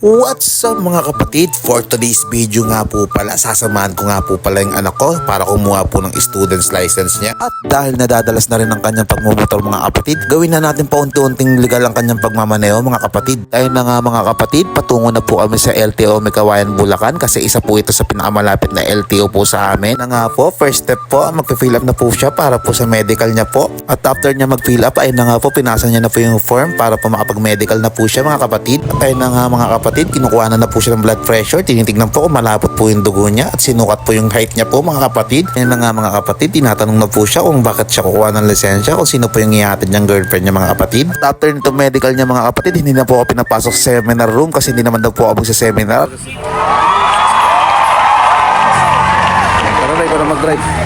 What's up mga kapatid? For today's video nga po pala, sasamahan ko nga po pala yung anak ko para kumuha po ng student's license niya. At dahil nadadalas na rin ang kanyang pagmumotor mga kapatid, gawin na natin paunti-unting legal ang kanyang pagmamaneo mga kapatid. Dahil na nga mga kapatid, patungo na po kami sa LTO Mekawayan Bulacan kasi isa po ito sa pinakamalapit na LTO po sa amin. Na nga po, first step po, magpa-fill up na po siya para po sa medical niya po. At after niya mag-fill up, ay na nga po, pinasa niya na po yung form para po makapag-medical na po siya mga kapatid. At ayun na nga mga kapatid, kinukuha na na po siya ng blood pressure. Tinitignan po kung malapot po yung dugo niya at sinukat po yung height niya po mga kapatid. Ayun na nga mga kapatid, tinatanong na po siya kung bakit siya kukuha ng lisensya, kung sino po yung ihatid niyang girlfriend niya mga kapatid. At after nito medical niya mga kapatid, hindi na po ako pinapasok sa seminar room kasi hindi naman daw po ako sa seminar. Tara na, ikaw na mag-drive.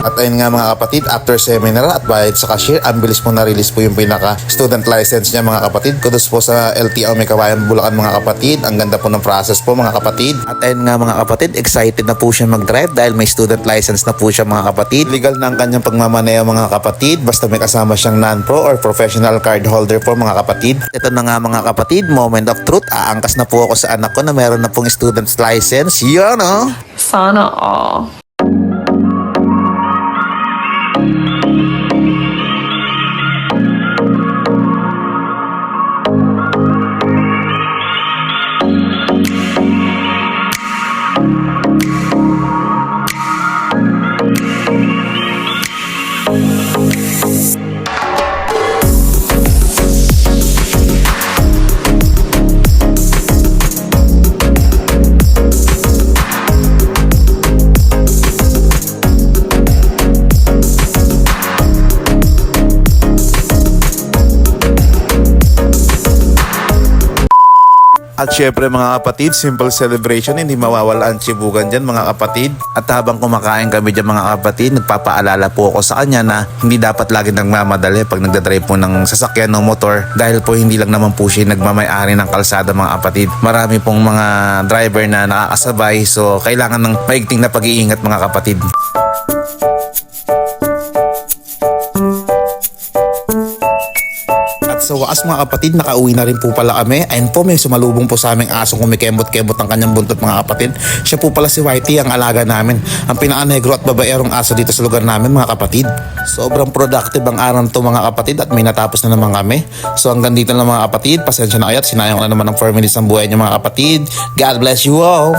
At ayun nga mga kapatid, after seminar at bayad sa cashier, ang bilis po na-release po yung pinaka student license niya mga kapatid. Kudos po sa LTO May Kawayan Bulacan mga kapatid. Ang ganda po ng process po mga kapatid. At ayun nga mga kapatid, excited na po siya mag-drive dahil may student license na po siya mga kapatid. Legal na ang kanyang pagmamaneo mga kapatid basta may kasama siyang non-pro or professional card holder po mga kapatid. Ito na nga mga kapatid, moment of truth. Aangkas na po ako sa anak ko na meron na pong student's license. Yun oh! Sana all. At syempre mga kapatid, simple celebration, hindi mawawala ang chibugan dyan mga kapatid. At habang kumakain kami dyan mga kapatid, nagpapaalala po ako sa kanya na hindi dapat lagi nagmamadali pag nagdadrive po ng sasakyan o motor dahil po hindi lang naman po siya nagmamayari ng kalsada mga kapatid. Marami pong mga driver na nakakasabay so kailangan ng maigting na pag-iingat mga kapatid. Sa wakas mga kapatid, nakauwi na rin po pala kami. Ayun po, may sumalubong po sa aming asong kumikembot-kembot ang kanyang buntot mga kapatid. Siya po pala si Whitey, ang alaga namin. Ang pinaka-negro at babaerong aso dito sa lugar namin mga kapatid. Sobrang productive ang araw to mga kapatid at may natapos na naman kami. So hanggang dito na mga kapatid, pasensya na kayo at sinayang na naman ng 4 minutes ng buhay niyo mga kapatid. God bless you all!